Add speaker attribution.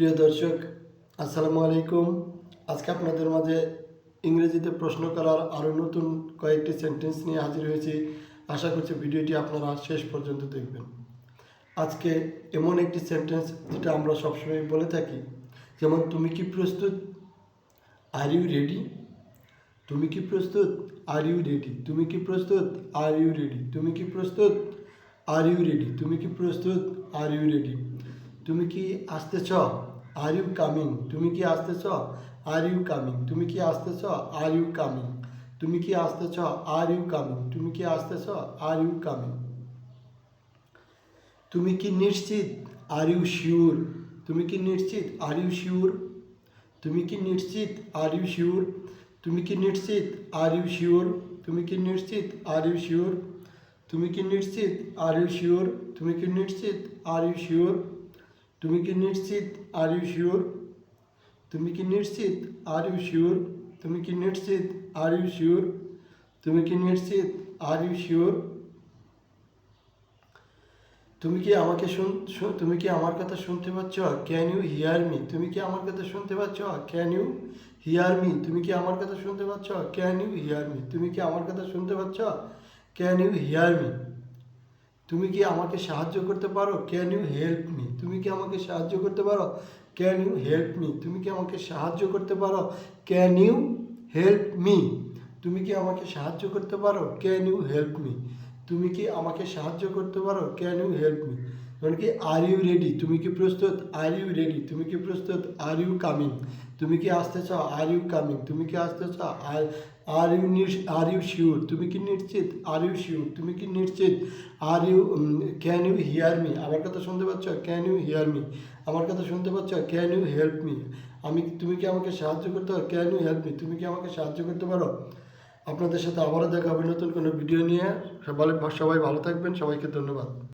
Speaker 1: প্রিয় দর্শক, আসসালামু আলাইকুম। আজকে আপনাদের মাঝে ইংরেজিতে প্রশ্ন করার আরও নতুন কয়েকটি সেন্টেন্স নিয়ে হাজির হয়েছি। আশা করছি ভিডিওটি আপনারা শেষ পর্যন্ত দেখবেন। আজকে এমন একটি সেন্টেন্স যেটা আমরা সবসময় বলে থাকি, যেমন, তুমি কি প্রস্তুত? আর ইউ রেডি তুমি কি প্রস্তুত? আর ইউ রেডি তুমি কি প্রস্তুত? আর ইউ রেডি তুমি কি প্রস্তুত? আর ইউ রেডি তুমি কি প্রস্তুত? আর ইউ রেডি তুমি কি আসতেছ আর ইউ কামিং তুমি কি আসতেছ আর ইউ কামিং তুমি কি আসতেছ আর ইউ কামিং তুমি কি আসতেছ আর ইউ কামিং তুমি কি আসতেছ আর ইউ কামিং তুমি কি নিশ্চিত আর ইউ শিওর তুমি কি নিশ্চিত আর ইউ শিওর তুমি কি নিশ্চিত আর ইউ শিওর তুমি কি নিশ্চিত আর ইউ শিওর তুমি কি নিশ্চিত আর ইউ শিওর তুমি কি নিশ্চিত আর ইউ শিওর তুমি কি নিশ্চিত আর ইউ শিওর তুমি কি নিশ্চিত? আর ইউ শিওর তুমি কি নিশ্চিত? আর ইউ শিওর তুমি কি নিশ্চিত? আর ইউ শিওর তুমি কি নিশ্চিত? আর ইউ শিওর তুমি কি আমাকে শুন তুমি কি আমার কথা শুনতে পাচ্ছ? ক্যান ইউ হিয়ার মি তুমি কি আমার কথা শুনতে পাচ্ছ? ক্যান ইউ হিয়ার মি তুমি কি আমার কথা শুনতে পাচ্ছ? ক্যান ইউ হিয়ার মি তুমি কি আমার কথা শুনতে পাচ্ছ? ক্যান ইউ হিয়ার মি তুমি কি আমাকে সাহায্য করতে পারো? ক্যান ইউ হেল্প মি তুমি কি আমাকে সাহায্য করতে পারো? ক্যান ইউ হেল্প মি তুমি কি আমাকে সাহায্য করতে পারো? ক্যান ইউ হেল্প মি তুমি কি আমাকে সাহায্য করতে পারো? ক্যান ইউ হেল্প মি তুমি কি আমাকে সাহায্য করতে পারো? ক্যান ইউ হেল্প মি মানে কি আর ইউ রেডি তুমি কি প্রস্তুত? আর ইউ রেডি তুমি কি প্রস্তুত? আর ইউ কামিং তুমি কি আসতে চাও? আর ইউ কামিং তুমি কি আসতে চাও? আর are you are you sure তুমি কি নিশ্চিত? আর ইউ শিওর তুমি কি নিশ্চিত? Are you can you hear me আমার কথা শুনতে পাচ্ছ? ক্যান ইউ হিয়ার মি আমার কথা শুনতে পাচ্ছ? ক্যান ইউ হেল্প মি আমি তুমি কি আমাকে সাহায্য করতে পারো? ক্যান ইউ হেল্প মি তুমি কি আমাকে সাহায্য করতে পারো? আপনাদের সাথে আবারও দেখা হবে নতুন কোনো ভিডিও নিয়ে। সবাই সবাই ভালো থাকবেন। সবাইকে ধন্যবাদ।